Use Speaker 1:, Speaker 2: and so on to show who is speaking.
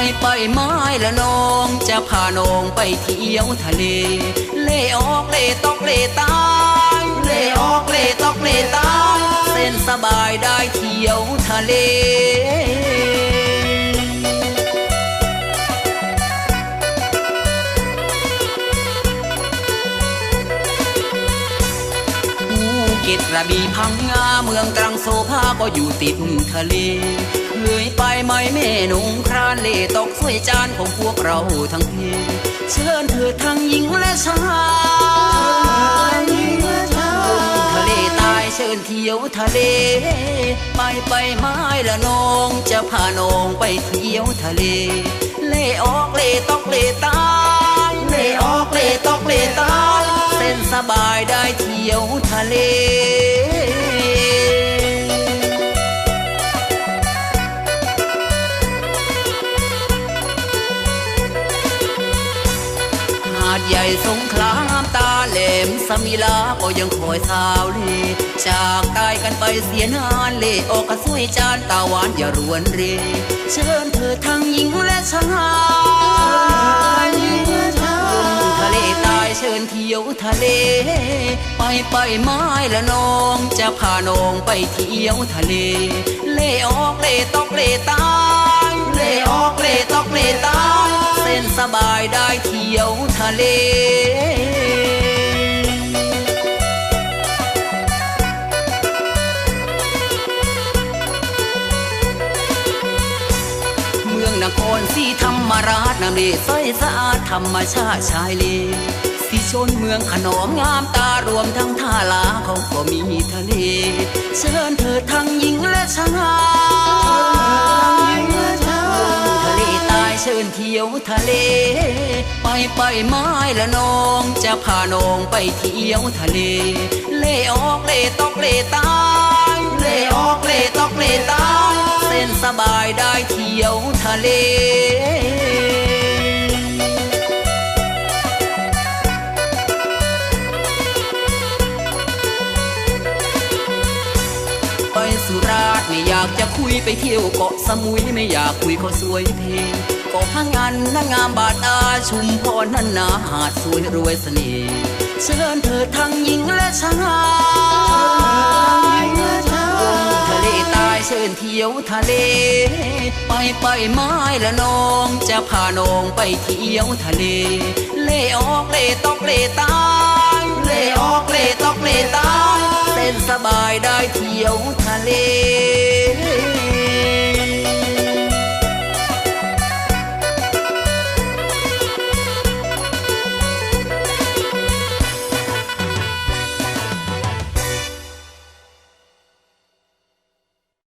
Speaker 1: ไม้ละน้อง จะพาน้องไปเที่ยวทะเล เล่ออกเล่ตอกเล่ตายเล่ออกเล่ตอกเล่ตายเส้นสบายได้เที่ยวทะเลภูเก็ตระบีพังงาเมืองตรังโซภาก็อยู่ติดทะเล เคยไปไหมแม่หนุ่งครานเล่ตกสวยจานของพวกเราทั้งเพเชิญเถิดทั้งหญิงและชายทะเลใตายเชิญเที่ยวทะเล ไปไปไม้ละน้องจะพาน้องไปเที่ยวทะเล เล่ออกเล่ตอกเล่ตายเล่ออกเล่ตอกเล่ตายเส้นสบายได้เที่ยวทะเลาดใหญ่สงขลามตาแหลมสมิลาก็ยังคอยสาวเลจากตายกันไปเสียนานเล่ออกกระสวยจานตาหวานอย่ารวนเรเชิญเธอทั้งหญิงและชายทะเลตายเชิญเที่ยวทะเล ไปไปไม้ละน้องจะพาน้องไปเที่ยวทะเล เล่ออกเล่ตอกเล่ตาย นครสีธรรมราชน้ำเลใสสะอาดธรรมชาติชายเลสี่ชนเมืองขนอมงามตารวมทั้งท่าลาเขาก็มีทะเล เชิญเธอทั้งหญิงและชายทะเลตายเชิญเที่ยวทะเล ไปไปไม้ละน้อง จะพาน้องไปเที่ยวทะเล เล่ออกเล่ตอกเล่ตาย บายได้เที่ยวทะเล ไปสุราษฎร์ไม่อยากจะคุยไปเที่ยวเกาะสมุยไม่อยากคุยเขาสวยเพลงเกาะพังงานนั่งงามบาดตาชุมพรนั่นนาหาดสวยรวยเสน่ห์เชิญเธอทั้งหญิงและชาย ที่ยวทะเล ไปไปไม้ละน้อง จะพาน้องไปเที่ยวทะเล เล่ออกเล่ตอกเล่ตายเล่ออกเล่ตอกเล่ตายเส้นสบายได้เที่ยวทะเล